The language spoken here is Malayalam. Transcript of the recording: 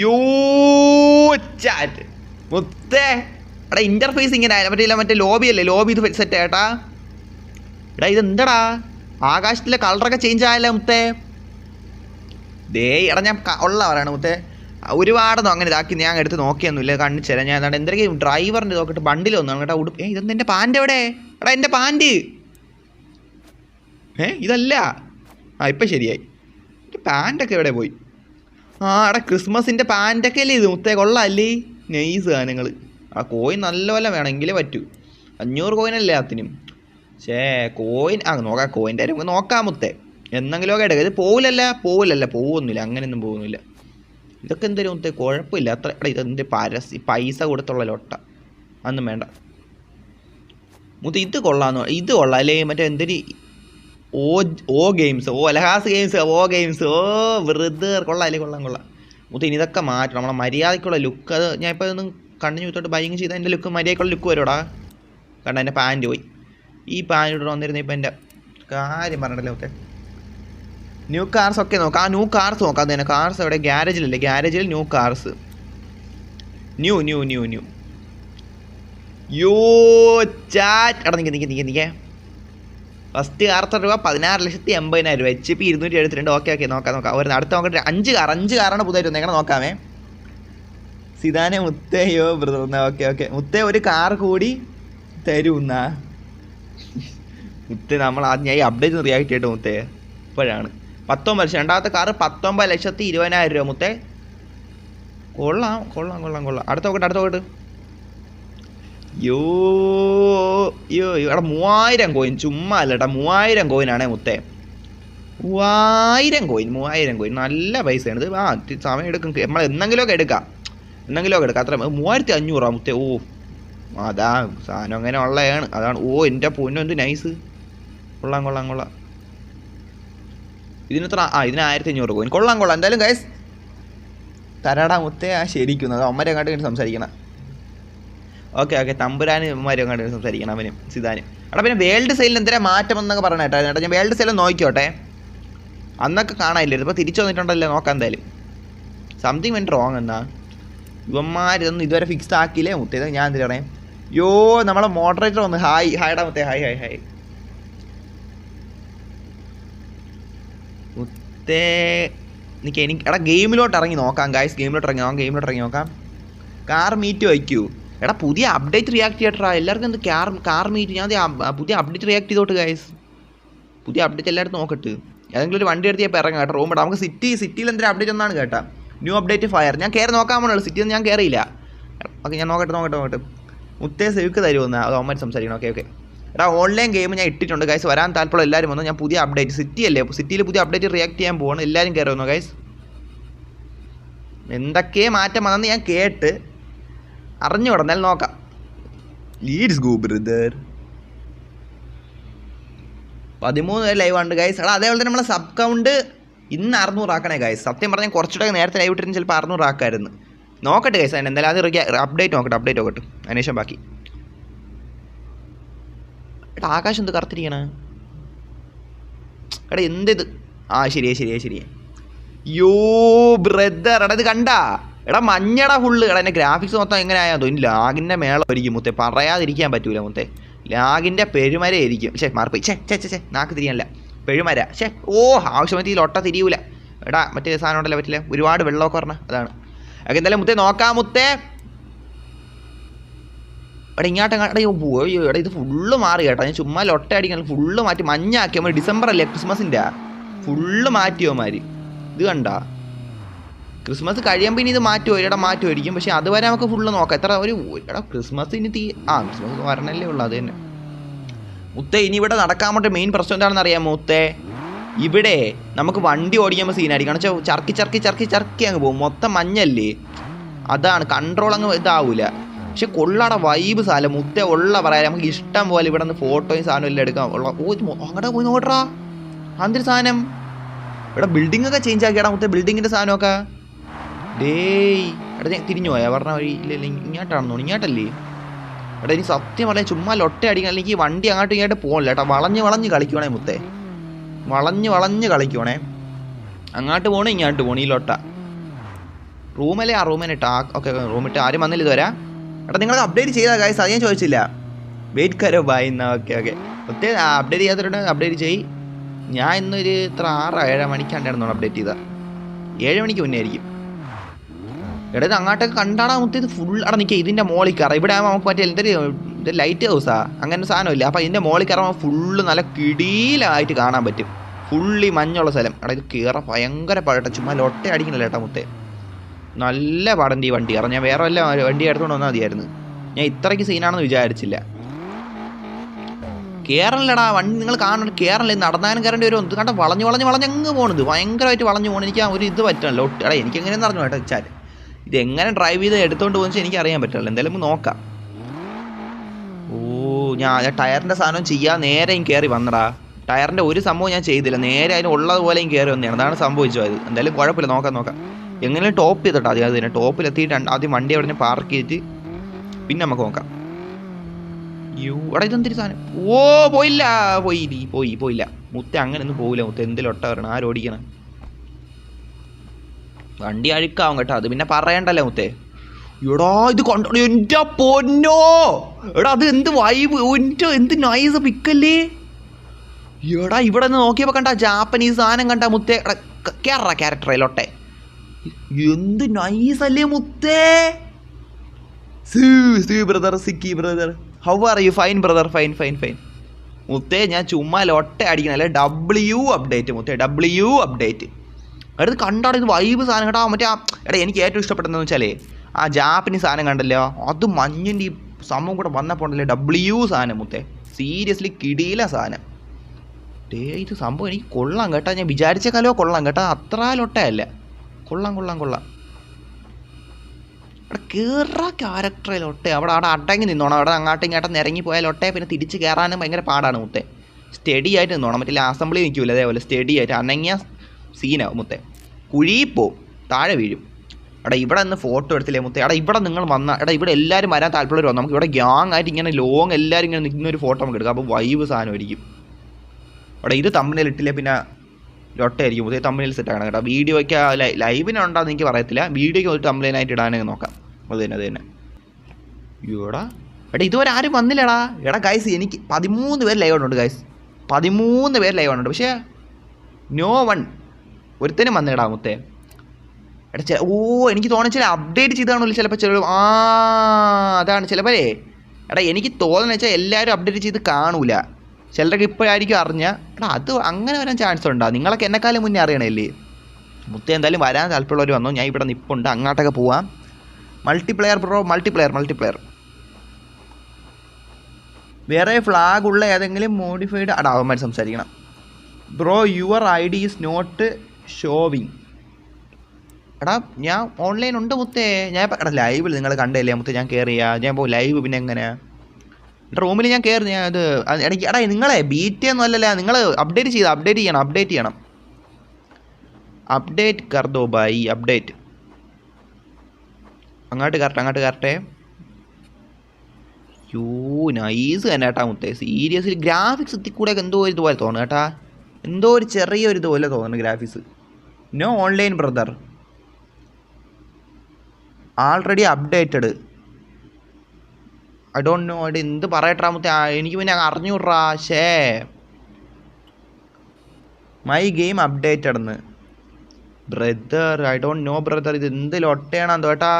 യോ ചാറ്റ് എടാ ഇന്റർഫേസ് ഇങ്ങനെ മറ്റേ ഇല്ല, മറ്റേ ലോബി അല്ലേ? ലോബി ഇത് സെറ്റ് ഏട്ടാ എടാ ഇത് എന്താടാ ആകാശത്തിലെ കളറൊക്കെ ചേഞ്ച് ആയല്ലേ മുത്തേ. ദേ എടാ ഞാൻ ഉള്ള പറയണ മുത്തേ. ഒരുപാടൊന്നും അങ്ങനെ ഇതാക്കി ഞാൻ എടുത്ത് നോക്കിയൊന്നുമില്ല. കാണിച്ചു തരാം ഞാൻ എന്താണ് എന്തെങ്കിലും ഡ്രൈവറിന്റെ നോക്കിയിട്ട് ബണ്ടിൽ വന്നു കേട്ടോ. ഉടുപ്പ് ഏ ഇതെന്താ എന്റെ പാന്റ് എവിടെ? എടാ എന്റെ പാന്റ് ഏ ഇതല്ല. ആ ഇപ്പം ശരിയായി. എന്റെ പാന്റൊക്കെ എവിടെ പോയി? ആ എടാ ക്രിസ്മസിന്റെ പാന്റൊക്കെ അല്ലേ ഇത്? മുത്തേ കൊള്ളാല്ലേ? നൈസ് സാധനങ്ങൾ ആ കോയിൻ നല്ലപോലെ വേണമെങ്കിലേ പറ്റൂ. അഞ്ഞൂറ് കോയിൻ അല്ലേ അതിനും? ഷേ കോയിൻ ആ നോക്കാം കോയിന്റെ കാര്യം നോക്കാം മുത്തേ. എന്നെങ്കിലും ഒക്കെ എടുക്കാം. ഇത് പോവില്ലല്ല പോവില്ലല്ല പോകുന്നില്ല അങ്ങനെയൊന്നും പോകുന്നില്ല ഇതൊക്കെ എന്തൊരു മുത്തേ കുഴപ്പമില്ല. അത്ര എടാ ഇതെന്ത് പൈസ കൊടുത്തുള്ള ലൊട്ട. അന്നും വേണ്ട. മുത്ത ഇത് കൊള്ളാന്ന്? ഇത് കൊള്ളാം. അല്ലേ മറ്റേ എന്തൊരു ഓ ഓ ഗെയിംസ് ഓ അലഹാസ് ഗെയിംസ് ഓ ഗെയിംസ് ഓ വെറുതെ കൊള്ളാം അല്ലെങ്കിൽ കൊള്ളാം കൊള്ളാം. മുത്ത് ഇനി ഇതൊക്കെ മാറ്റണം. നമ്മളെ മര്യാദയ്ക്കുള്ള ലുക്ക് അത് ഞാൻ ഇപ്പോൾ ഒന്ന് കണ്ടിന്യൂ തൊട്ട് ബൈങ് ചെയ്താൽ എന്റെ ലുക്ക് മര്യാദയ്ക്കുള്ള ലുക്ക് വരുമോടാ കണ്ട എന്റെ പാന്റ് പോയി. ഈ പാന്റ് ഇവിടെ വന്നിരുന്ന ഇപ്പം എന്റെ കാര്യം പറഞ്ഞിട്ടല്ലേ ഓക്കെ ന്യൂ കാർസ് ഒക്കെ നോക്കാം. ആ ന്യൂ കാർസ് നോക്കാം തന്നെ. കാർസ് അവിടെ ഗ്യാരേജിലല്ലേ ഗ്യാരേജിൽ new cars new new new new യോ ചാറ്റ് എടാ നിൽക്കുക നിൽക്കുക നിൽക്കുക നിൽക്കേ ഫസ്റ്റ് കാർ എത്ര രൂപ പതിനാറ് ലക്ഷത്തി എൺപതിനായിരം രൂപ. എച്ച് പി ഇരുന്നൂറ്റി എഴുപത്തിരണ്ട്. ഓക്കെ ഓക്കെ നോക്കാം നോക്കാം. ഒരു അടുത്ത നോക്കട്ടെ അഞ്ച് കാർ അഞ്ച് കാറാണ് പുതിയതായിട്ട് എങ്ങനെ നോക്കാമേ. സിതാനെ മുത്തയോ ബ്രദർന്ന ഓക്കെ ഓക്കെ മുത്ത ഒരു കാർ കൂടി തരുന്ന മുത്ത നമ്മൾ ആദ്യം ഞാൻ ഈ അപ്ഡേറ്റ് റിയാക്ട് ചെയ്തിട്ട് മുത്തേ. ഇപ്പോഴാണ്. പത്തൊമ്പത് ലക്ഷം. രണ്ടാമത്തെ കാറ് പത്തൊമ്പത് ലക്ഷത്തി ഇരുപതിനായിരം രൂപ. മുത്തേ കൊള്ളാം കൊള്ളാം കൊള്ളാം കൊള്ളാം. അടുത്ത നോക്കട്ടെ അടുത്ത നോക്കട്ടെ. യോ യോ എടാ മൂവായിരം കോയിൻ ചുമ്മാ അല്ല എടാ മൂവായിരം കോയിനാണേ മുത്തേ. മൂവായിരം കോയിൻ മൂവായിരം കോയിൻ നല്ല പൈസയാണ്. ഇത് ആ സമയം എടുക്കും. നമ്മൾ എന്തെങ്കിലുമൊക്കെ എടുക്കാം. എന്തെങ്കിലുമൊക്കെ എടുക്കാം. അത്ര മൂവായിരത്തി അഞ്ഞൂറാ മുത്തേ. ഓ അതാ സാധനം അങ്ങനെ ഉള്ളതാണ്. അതാണ്. ഓ എന്റെ പൊന്നു എന്ത് നൈസ് കൊള്ളാം കൊള്ളാം കൊള്ളാം. ഇതിനെത്ര? ആ ഇതിന് ആയിരത്തി അഞ്ഞൂറ് കോയിൻ കൊള്ളാം കൊള്ളാം. എന്തായാലും ഗൈസ് തരാടാ മുത്തേ. ആ ശരിക്കുന്നത് അമ്മരെ അങ്ങോട്ട് സംസാരിക്കണം. Okay okay. തമ്പുരാന് ഇവന്മാരും അങ്ങോട്ട് സംസാരിക്കണം അവനും സിതാനും. എടാ പിന്നെ വേൾഡ് സെയിലിൽ എന്തിനാ മാറ്റം എന്നൊക്കെ പറഞ്ഞ കേട്ടോ? ചേട്ടാ ഞാൻ വേൾഡ് സെയിൽ നോക്കിക്കോട്ടെ. അന്നൊക്കെ കാണാനില്ലായിരുന്നു ഇപ്പോൾ തിരിച്ചു വന്നിട്ടുണ്ടല്ലോ നോക്കാം എന്തായാലും. സംതിങ് വെൻ റോങ് എന്നാ. ഇവന്മാർ ഇതൊന്നും ഇതുവരെ ഫിക്സ് ആക്കിയില്ലേ? മുത്തേ ഞാൻ എന്തിനാ പറയാം യോ നമ്മളെ മോഡറേറ്റർ വന്ന്. ഹായ് ഹായടാ മുത്തേ ഹായ് ഹായ് ഹായ് മുത്തേ എനിക്ക് എനിക്ക് എടാ ഗെയിമിലോട്ട് ഇറങ്ങി നോക്കാം ഗായ്സ് ഗെയിമിലോട്ട് ഇറങ്ങി നോക്കാം ഗെയിമിലോട്ട് ഇറങ്ങി നോക്കാം. കാർ മീറ്റ് വയ്ക്കൂ. എടാ പുതിയ അപ്ഡേറ്റ് റിയാക്ട് ചെയ്യട്ടാ എല്ലാവർക്കും എന്ത് കാർ കാർ മീറ്റ് ഞാൻ പുതിയ അപ്ഡേറ്റ് റിയാക്ട് ചെയ്തോട്ട് ഗായ്സ് പുതിയ അപ്ഡേറ്റ് എല്ലായിടത്തും നോക്കട്ട്. ഏതെങ്കിലും ഒരു വണ്ടി എടുത്ത് ഇപ്പോൾ ഇറങ്ങാം കേട്ടോ റൂം നമുക്ക് സിറ്റി സിറ്റിയിൽ എന്തെങ്കിലും അപ്ഡേറ്റ് ഒന്നാണ് കേട്ടാ. ന്യൂ അപ്ഡേറ്റ് ഫയർ ഞാൻ കയറി നോക്കാൻ പോണുള്ളൂ. സിറ്റിയിൽ ഞാൻ കയറിയില്ല ഓക്കെ ഞാൻ നോക്കട്ടെ നോക്കട്ടെ നോക്കട്ടെ. മുത്തേ സെവിക്ക് തരുമെന്ന് അവന്മാർ സംസാരിക്കണം. Okay okay. എടാ ഓൺലൈൻ ഗെയിം ഞാൻ ഇട്ടിട്ടുണ്ട് ഗൈസ് വരാൻ താല്പര്യം എല്ലാവരും വന്നു. ഞാൻ പുതിയ അപ്ഡേറ്റ് സിറ്റി അല്ലേ? സിറ്റിയിൽ പുതിയ അപ്ഡേറ്റ് റിയാക്ട് ചെയ്യാൻ പോകണം എല്ലാവരും കയറി വന്നു ഗൈസ് എന്തൊക്കെ മാറ്റം വന്നെന്ന് ഞാൻ കേട്ട് അറിഞ്ഞു കിടന്നാൽ നോക്കാം. ലീഡ്സ് ഗോ ബ്രദർ പതിമൂന്ന് പേര് ലൈവ് ഉണ്ട് ഗൈസ് എടാ അതേപോലെ തന്നെ നമ്മളെ സബ് കൗണ്ട് ഇന്ന് അറുന്നൂറാക്കണേ ഗൈസ് സത്യം പറഞ്ഞാൽ കുറച്ചുകൂടെ നേരത്തെ ലൈവ് ഇട്ടിരുന്നു ചിലപ്പോൾ അറുന്നൂറാക്കായിരുന്നു. നോക്കട്ടെ ഗൈസ് അതിന് എന്തായാലും അത് അപ്ഡേറ്റ് നോക്കട്ടെ അപ്ഡേറ്റ് നോക്കട്ടെ. അതിനുശേഷം ബാക്കി. എടാ ആകാശം എന്ത് കറുത്തിരിക്കണ? എടാ എന്തിത് ആ ശരിയാ ശരിയാ ശരിയാ യോ ബ്രദർ എടാ ഇത് കണ്ടാ? എടാ മഞ്ഞടാ ഫുള്ള് എടാ എന്റെ ഗ്രാഫിക്സ് മൊത്തം എങ്ങനെ ആയാൽ തോന്നി ലാഗിന്റെ മേള ഒരിക്കും മുത്തേ. പറയാതിരിക്കാൻ പറ്റൂല മുത്തേ. ലാഗിന്റെ പെരുമര ആയിരിക്കും. ഛേ മാർപ്പ് ഛേ ഛേ ഛേ നാക്ക് തിരിയാനില്ല. പെരുമര. ഛേ ഓ ആവശ്യമായിട്ട് ഈ ലൊട്ട തിരിയൂല. എടാ മറ്റേ സാധനം ഉണ്ടല്ലോ പറ്റില്ല ഒരുപാട് വെള്ളമൊക്കെ പറഞ്ഞ അതാണ്. ഒക്കെ എന്തായാലും മുത്തേ നോക്കാം മുത്തേ. എടാ ഇങ്ങോട്ട് എടാ അയ്യോ എടാ ഇത് ഫുള്ള് മാറി കേട്ടോ. ഞാൻ ചുമ്മാ ലൊട്ട അടിക്കണം ഫുള്ള് മാറ്റി. മഞ്ഞാക്കി നമ്മൾ ഡിസംബർ അല്ലേ ക്രിസ്മസിന്റെ ഫുള്ള് മാറ്റിയോമാര് ഇത് കണ്ടാ? ക്രിസ്മസ് കഴിയുമ്പോൾ ഇനി ഇത് മാറ്റുമോ എടാ മാറ്റുമായിരിക്കും പക്ഷേ അതുവരെ നമുക്ക് ഫുള്ള് നോക്കാം. എത്ര ഒരു എടാ ക്രിസ്മസ് ഇനി തീ ആ ക്രിസ്മസ് വരണല്ലേ ഉള്ളൂ അത് തന്നെ. മുത്തേ ഇനി ഇവിടെ നടക്കാൻ വേണ്ടി മെയിൻ പ്രശ്നം എന്താണെന്ന് അറിയാമോ മുത്തേ? ഇവിടെ നമുക്ക് വണ്ടി ഓടിക്കുമ്പോൾ സീനായിരിക്കും കാരണം വെച്ചാൽ ചർക്കി ചർക്കി ചർക്കി ചർക്കി അങ്ങ് പോകും. മൊത്തം മഞ്ഞല്ലേ? അതാണ് കൺട്രോൾ അങ്ങ് ഇതാവൂല. പക്ഷെ കൊള്ളാടെ വൈബ് സാല മുത്തേ ഉള്ള പറയാം. നമുക്ക് ഇഷ്ടം പോലെ ഇവിടെ നിന്ന് ഫോട്ടോയും സാധനം എല്ലാം എടുക്കാം. ഉള്ള ഓ അങ്ങോട്ട് പോയി നോട്ടറാ. അതിന്റെ സാധനം? ഇവിടെ ബിൽഡിംഗ് ഒക്കെ ചേഞ്ച് ആക്കിയടാ മുത്തേ. ബിൽഡിങ്ങിന്റെ സാധനമൊക്കെ. ഡേയ് എടാ ഞാൻ തിരിഞ്ഞു പോയാ? പറഞ്ഞ വഴി ഇല്ല ഇല്ല ഇങ്ങോട്ടാണെന്ന് തോന്നുന്നു ഇങ്ങോട്ടല്ലേ? എടാ ഇനി സത്യം പറഞ്ഞാൽ ചുമ്മാ ലൊട്ട അടിക്കാൻ അല്ലെങ്കിൽ വണ്ടി അങ്ങോട്ടും ഇങ്ങോട്ട് പോകണില്ല കേട്ടോ. വളഞ്ഞ് വളഞ്ഞ് കളിക്കുവാണേ മുത്തേ. വളഞ്ഞ് വളഞ്ഞ് കളിക്കുവാണേ. അങ്ങോട്ട് പോണേ ഇങ്ങോട്ട് പോണേ ഈ ലൊട്ട? റൂമല്ലേ ആ റൂമിനിട്ട്? ഇട്ടാ ഓക്കെ റൂമിട്ട്. ആരും വന്നില്ല ഇതുവരെ. എടാ നിങ്ങൾ അപ്ഡേറ്റ് ചെയ്താൽ ഗൈസ് അത് ഞാൻ ചോദിച്ചില്ല. വെയിറ്റ് കരോ ബൈ എന്നാ. Okay okay. ഒത്തിരി അപ്ഡേറ്റ് ചെയ്യാത്തവരുടെ അപ്ഡേറ്റ് ചെയ് ഞാൻ ഇന്നൊരു ഇത്ര ആറ് ഏഴ് മണിക്കാണ്ടായിരുന്നു അപ്ഡേറ്റ് ചെയ്ത. ഏഴ് മണിക്ക് മുന്നേ ആയിരിക്കും. എടാ അങ്ങോട്ടൊക്കെ കണ്ടാടാ മുത്തിയത് ഫുൾ അവിടെ നിൽക്കുക ഇതിന്റെ മോളിൽ കയറാം. ഇവിടെ ആകുമ്പോൾ നമുക്ക് മറ്റേ എന്തൊരു ലൈറ്റ് ഹൗസാ അങ്ങനെ സാധനമില്ല അപ്പോൾ ഇതിന്റെ മോളിൽ കയറുമ്പോൾ ഫുള്ള് നല്ല കിടിയിലായിട്ട് കാണാൻ പറ്റും. ഫുള്ളി മഞ്ഞുള്ള സ്ഥലം. എടാ ഇത് കയറാൻ ഭയങ്കര പാടട്ടെ. ചുമ്മാ ലൊട്ട അടിക്കണില്ല ഏട്ടാ മുത്തേ. നല്ല പാടന്റെ ഈ വണ്ടി. കാരണം ഞാൻ വേറെ വല്ല വണ്ടി എടുത്തുകൊണ്ട് വന്നാൽ മതിയായിരുന്നു. ഞാൻ ഇത്രയ്ക്ക് സീനാണെന്ന് വിചാരിച്ചില്ല. കേരളടാ വണ്ടി നിങ്ങൾ കാണണം. കേരളം നടന്നാലും കയറേണ്ടി വരും. കണ്ട? വളഞ്ഞ് വളഞ്ഞ് വളഞ്ഞ് അങ്ങ് പോണത്. ഭയങ്കരമായിട്ട് വളഞ്ഞ് പോകണം എനിക്ക് ആ ഒരു ഇത് പറ്റണല്ലോ. ഒട്ട് എടാ എനിക്ക് എങ്ങനെയെന്ന് അറിഞ്ഞു കേട്ടോ വെച്ചാൽ ഇത് എങ്ങനെ ഡ്രൈവ് ചെയ്ത് എടുത്തോണ്ട് പോകുന്ന എനിക്ക് അറിയാൻ പറ്റില്ല എന്തായാലും നോക്കാം. ഓ ഞാൻ ഞാൻ ടയറിന്റെ സാധനം ചെയ്യാൻ നേരെയും കയറി വന്നടാ. ടയറിന്റെ ഒരു സംഭവം ഞാൻ ചെയ്തില്ല. നേരെ അതിന് ഉള്ളതുപോലെയും കയറി വന്നതാണ്. അതാണ് സംഭവിച്ചത് എന്തായാലും കുഴപ്പമില്ല. നോക്കാം നോക്കാം. എങ്ങനെയും ടോപ്പ് ചെയ്തിട്ടോ ആദ്യം അത് തന്നെ. ടോപ്പിലെത്തിയിട്ട് ആദ്യം വണ്ടി അവിടെ പാർക്ക് ചെയ്തിട്ട് പിന്നെ നമുക്ക് നോക്കാം. യോ എടാ ഇതെന്തൊരു സാധനം? ഓ പോയില്ല. പോയി പോയി പോയില്ല. മുത്ത അങ്ങനെ ഒന്നും പോവില്ല. മുത്ത എന്തിലൊട്ട വരണം ആരോടിക്കണം? വണ്ടി അഴുക്കാവും കേട്ടോ. അത് പിന്നെ പറയണ്ടല്ലോ മുത്തേ. എടാ ഇത് കണ്ടോ? എന്റെ പൊന്നോ. എടാ അത് എന്ത് വൈബ് എന്റെ എന്ത് നൈസ് പിക്കല്ലേ? എടാ ഇവിടെ നിന്ന് നോക്കിയപ്പോൾ കണ്ട ജാപ്പനീസ് സാധനം കണ്ട മുത്തേ. കേറ ക്യാരക്ടറിലൊട്ടെ എന്ത് നൈസ് അല്ലേ മുത്തേ? Brother Sikki brother how are you fine brother fine fine fine മുത്തേ ഞാൻ ചുമ്മാ ലൊട്ട അടിക്കണല്ലേ ഡബ്ല്യു അപ്ഡേറ്റ് മുത്തേ. ഡബ്ല്യു അപ്ഡേറ്റ് അടുത്ത് കണ്ടാണ് ഇത് വൈബ് സാധനം കേട്ടോ. മറ്റേ ആ എടാ എനിക്ക് ഏറ്റവും ഇഷ്ടപ്പെട്ടതെന്ന് വെച്ചാലേ ആ ജാപ്പനീസ് സാധനം കണ്ടല്ലോ? അത് മഞ്ഞിന്റെ ഈ സംഭവം കൂടെ വന്നപ്പോൾ ഉണ്ടല്ലേ ഡബ്ല്യു സാധനം മുത്തേ. സീരിയസ്ലി കിടിയില സാധനം. ഡേ ഇത് സംഭവം എനിക്ക് കൊള്ളാം കേട്ടോ. ഞാൻ വിചാരിച്ച കാലോ കൊള്ളാം കേട്ടോ. അത്ര ലൊട്ടയല്ല. കൊള്ളാം കൊള്ളാം കൊള്ളാം. അവിടെ കയറാ ക്യാരക്ടറിലൊട്ടെ അവിടെ അവിടെ അടങ്ങി നിന്നോണം. അവിടെ അങ്ങോട്ടും ഇങ്ങോട്ടും ഇറങ്ങി പോയാൽ ഒട്ടെ പിന്നെ തിരിച്ച് കയറാനും ഭയങ്കര പാടാണ് മുത്തേ. സ്റ്റഡി ആയിട്ട് നിന്നോണം. മറ്റേ അസംബ്ലി നിൽക്കൂല അതേപോലെ. സ്റ്റഡി ആയിട്ട്. അനങ്ങിയ സീനാവും മുത്തേ. കുഴിയിൽ പോവും താഴെ വീഴും. എടാ ഇവിടെ നിന്ന് ഫോട്ടോ എടുത്തില്ലേ മുത്തേ? എടാ ഇവിടെ നിങ്ങൾ വന്ന എടാ ഇവിടെ എല്ലാവരും വരാൻ താല്പര്യം വന്നു? നമുക്ക് ഇവിടെ ഗ്യാങ് ആയിട്ട് ഇങ്ങനെ ലോങ് എല്ലാവരും ഇങ്ങനെ നിൽക്കുന്ന ഒരു ഫോട്ടോ നമുക്ക് എടുക്കാം. അപ്പോൾ വൈബ് സാധനമായിരിക്കും എടാ ഇത് തമ്മിൽ ഇട്ടില്ലേ പിന്നെ ലൊട്ടായിരിക്കും മുത്തേ തമ്മിൽ സെറ്റ് ആക്കണം കേട്ടോ. വീഡിയോയ്ക്ക് ലൈവിനുണ്ടാന്ന് എനിക്ക് പറയത്തില്ല. വീഡിയോയ്ക്ക് ഒരു തമ്മിലിനായിട്ട് ഇടാനൊക്കെ നോക്കാം. അത് തന്നെ അത് തന്നെ. ഇവിടെ എടാ ഇതുവരെ ആരും വന്നില്ലടാ. എടാ ഗൈസ് എനിക്ക് പതിമൂന്ന് പേര് ലൈവ് ഉണ്ട് ഗൈസ് പതിമൂന്ന് പേര് ലൈവ് ഉണ്ട് പക്ഷേ നോ വൺ ഒരുത്തനും വന്നിടാ മുത്തേ. എടാ ചില ഓ എനിക്ക് തോന്നുന്നു ചില അപ്ഡേറ്റ് ചെയ്താണല്ലോ ചിലപ്പോൾ ചില ആ അതാണ് ചിലപ്പോഴേ എടാ എനിക്ക് തോന്നുന്നത് വെച്ചാൽ എല്ലാവരും അപ്ഡേറ്റ് ചെയ്ത് കാണൂല. ചിലരൊക്കെ ഇപ്പോഴായിരിക്കും അറിഞ്ഞ. എടാ അത് അങ്ങനെ വരാൻ ചാൻസ് ഉണ്ടോ? നിങ്ങളൊക്കെ എന്നെക്കാലം മുന്നേ അറിയണല്ലേ? മുത്ത എന്തായാലും വരാൻ താല്പര്യമുള്ളവർ വന്നു. ഞാൻ ഇവിടെ നിപ്പുണ്ട്. അങ്ങോട്ടൊക്കെ പോവാം. മൾട്ടിപ്ലെയർ ബ്രോ മൾട്ടിപ്ലെയർ മൾട്ടിപ്ലെയർ വേറെ ഫ്ലാഗ് ഉള്ള ഏതെങ്കിലും മോഡിഫൈഡ് അടാ അവന്മാർ സംസാരിക്കണം. Bro your I D is not showing. എടാ ഞാൻ ഓൺലൈൻ ഉണ്ട് മുത്തേ. ഞാൻ എടാ ലൈവിൽ നിങ്ങൾ കണ്ടല്ലേ മുത്തേ ഞാൻ കയറിയാ ഞാൻ പോകും ലൈവ് പിന്നെ എങ്ങനെയാ റൂമിൽ ഞാൻ കയറി ഞാൻ അത് ഇടയ്ക്ക് എടാ നിങ്ങളെ ബീറ്റ് ഒന്നും അല്ലല്ല? നിങ്ങൾ അപ്ഡേറ്റ് ചെയ്ത് അപ്ഡേറ്റ് ചെയ്യണം അപ്ഡേറ്റ് ചെയ്യണം. അപ്ഡേറ്റ് കർദോ ബൈ അപ്ഡേറ്റ് അങ്ങോട്ട് കറക്റ്റ് അങ്ങോട്ട് കറക്റ്റേ യോ നൈസ് തന്നെ കേട്ടാ മുത്തേ. സീരിയസ്ലി ഗ്രാഫിക്സ് എത്തിക്കൂടെ കൂടെ എന്തോ ഇതുപോലെ തോന്നുന്നു കേട്ടാ. എന്തോ ഒരു ചെറിയൊരു ഇതുപോലെ തോന്നുന്നു graphics. No online brother. Already updated I don't know അത് എന്ത് പറയട്ടാ മുത്തേ എനിക്ക് പിന്നെ അറിഞ്ഞൂറാ ഷേ മൈ ഗെയിം അപ്ഡേറ്റഡ് എന്ന് brother I don't know brother ഇത് എന്ത് ലൊട്ടയാണെന്തോ കേട്ടാ.